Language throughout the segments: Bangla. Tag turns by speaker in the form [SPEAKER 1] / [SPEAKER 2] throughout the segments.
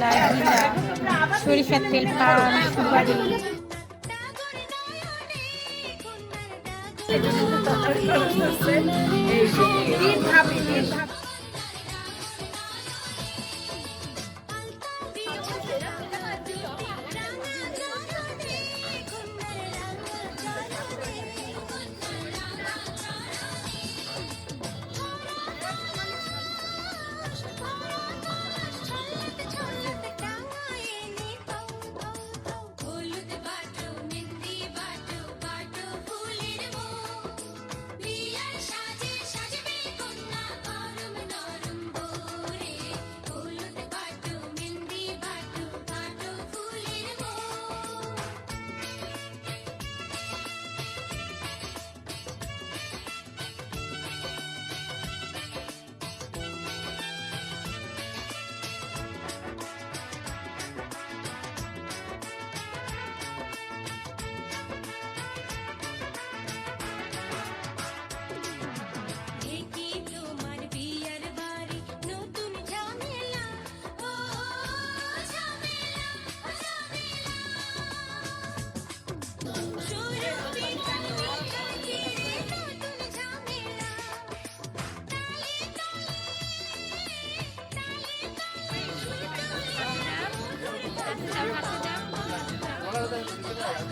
[SPEAKER 1] ছোলা
[SPEAKER 2] জিরা সরিষার তেল পান সুপারি।
[SPEAKER 3] তিন ধাপে তিন ধাপে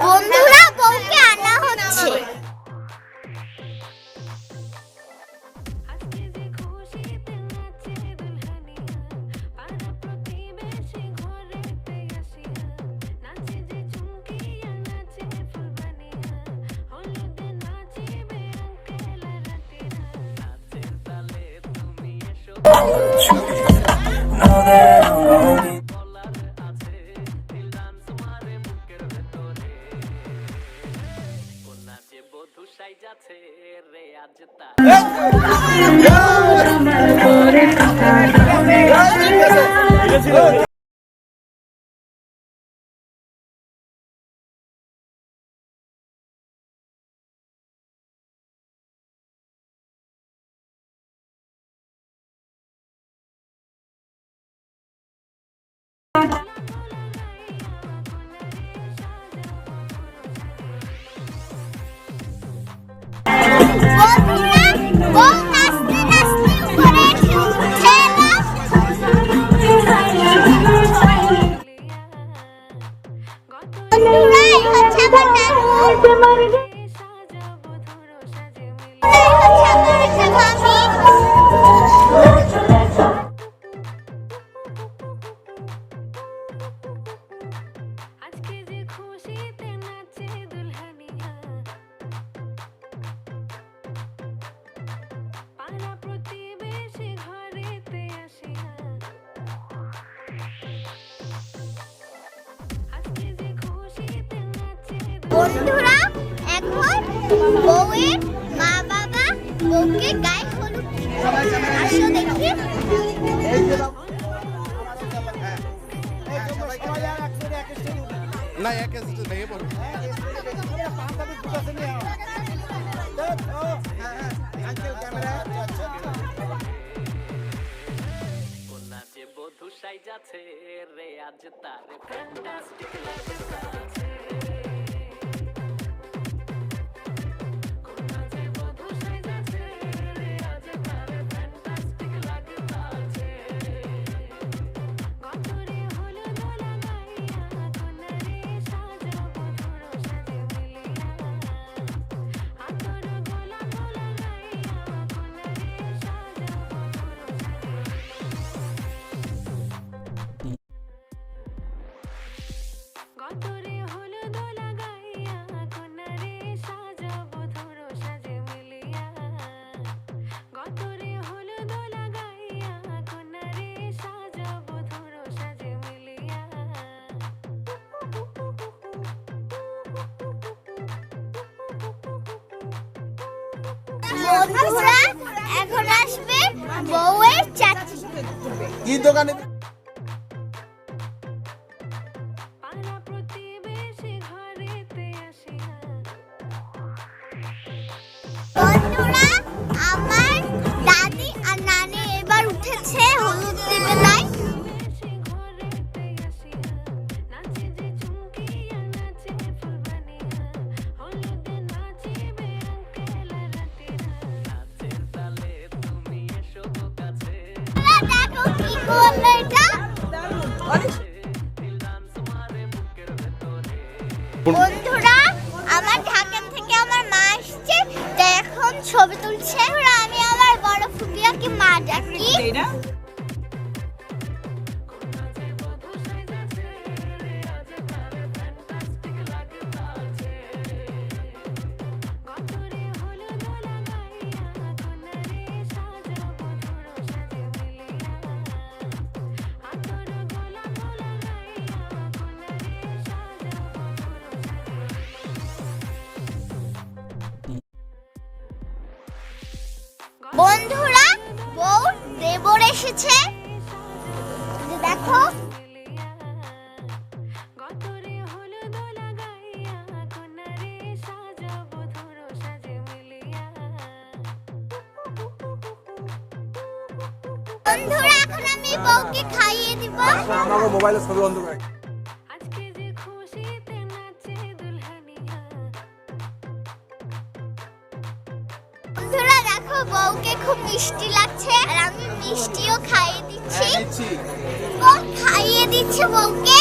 [SPEAKER 3] বন্ধুরা বউকে আনা হচ্ছে। Thank you. মর গে মর গে বন্ধুরা এখন বউয়ের মা বাবা বউকে গায়ে হলুদ আসো দেখি।
[SPEAKER 4] না
[SPEAKER 5] রে আজ তার ফ্যান্টাস্টিক
[SPEAKER 3] লাগে এখন আসবে বউয়ের চাচি।
[SPEAKER 4] কি দোকানে?
[SPEAKER 5] হয়েছে?
[SPEAKER 3] দেখো। দেখো বউকে খুব মিষ্টি লাগছে। মিষ্টিও খাইয়ে দিচ্ছি। হ্যাঁ, খাইয়ে দিচ্ছি বউকে।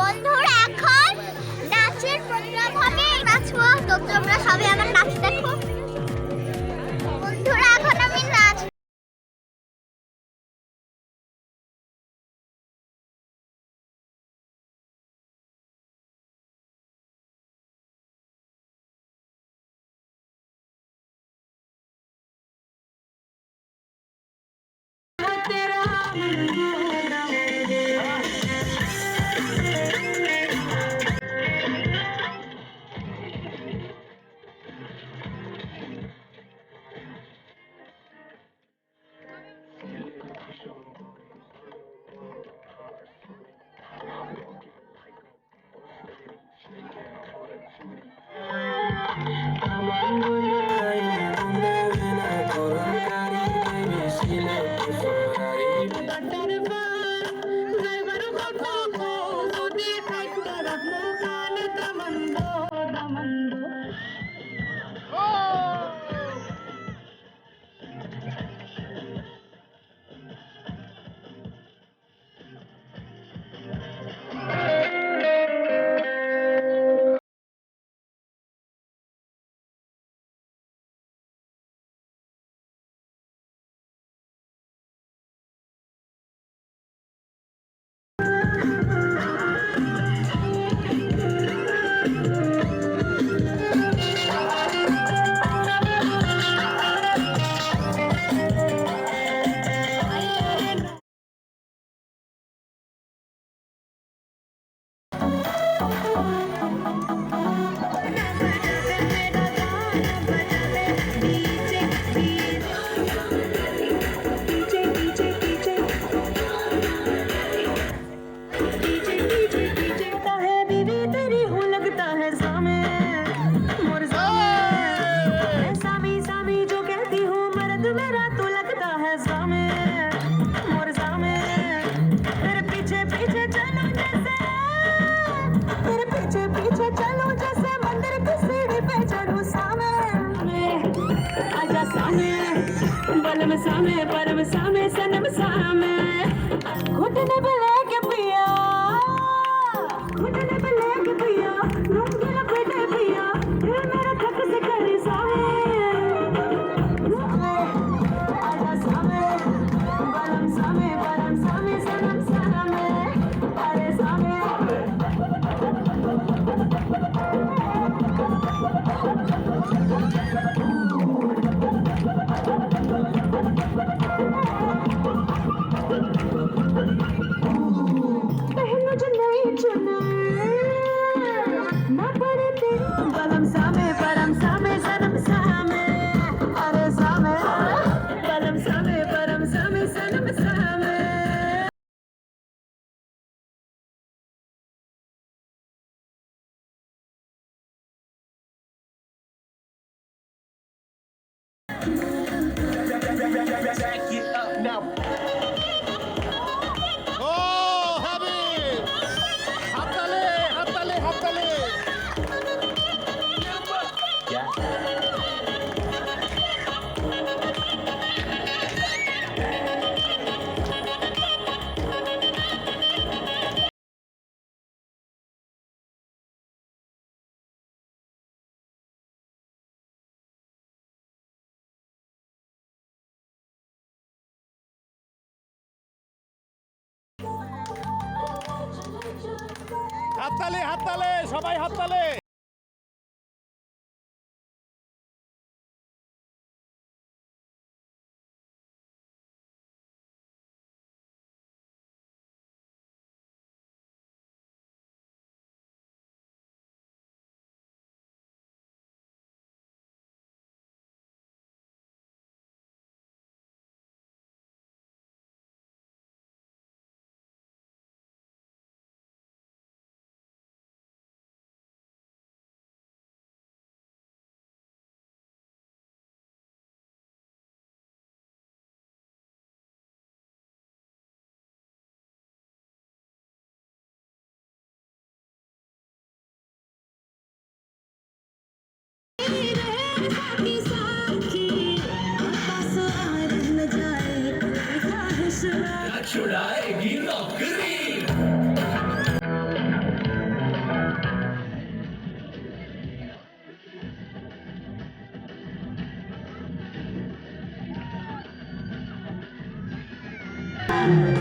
[SPEAKER 3] বন্ধুরা এখন। নাচের প্রোগ্রাম হবে নাচবো তো তোমরা সবাই আমার নাচ দেখো। বন্ধুরা, এখন আমি নাচ
[SPEAKER 6] चलूँ जैसे मंदिर की सीढ़ी परम सामने सनम सामने। घुटने
[SPEAKER 7] बले Jackie হাততালে হাততালে সবাই হাততালে।
[SPEAKER 4] এই!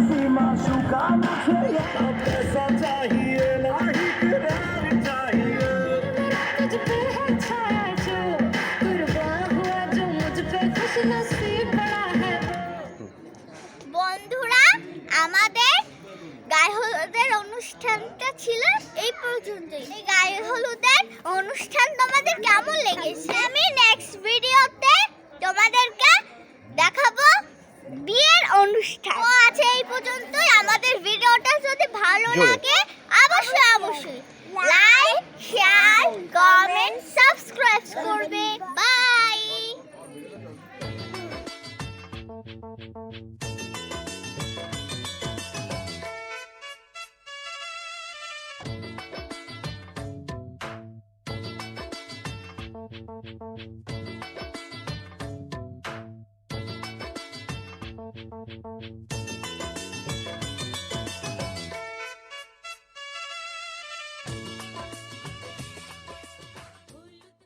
[SPEAKER 8] वैसी माशूका मुझे ये अब कैसा चाहिए नहीं करार चाहिए
[SPEAKER 1] तुझ पे है छाया जो कुर्बान हुआ जो मुझ पे खुश नसीब बड़ा है
[SPEAKER 3] বন্ধুরা আমাদের গায়ে হলুদের অনুষ্ঠানটা ছিল এই পর্যন্তই এই গায়ে হলুদের অনুষ্ঠান তোমাদের কেমন লেগেছে আমি নেক্সট ভিডিওতে তোমাদেরকে দেখাবো বিয়ের অনুষ্ঠান। আছে এই পর্যন্তই। আমাদের ভিডিওটা যদি ভালো লাগে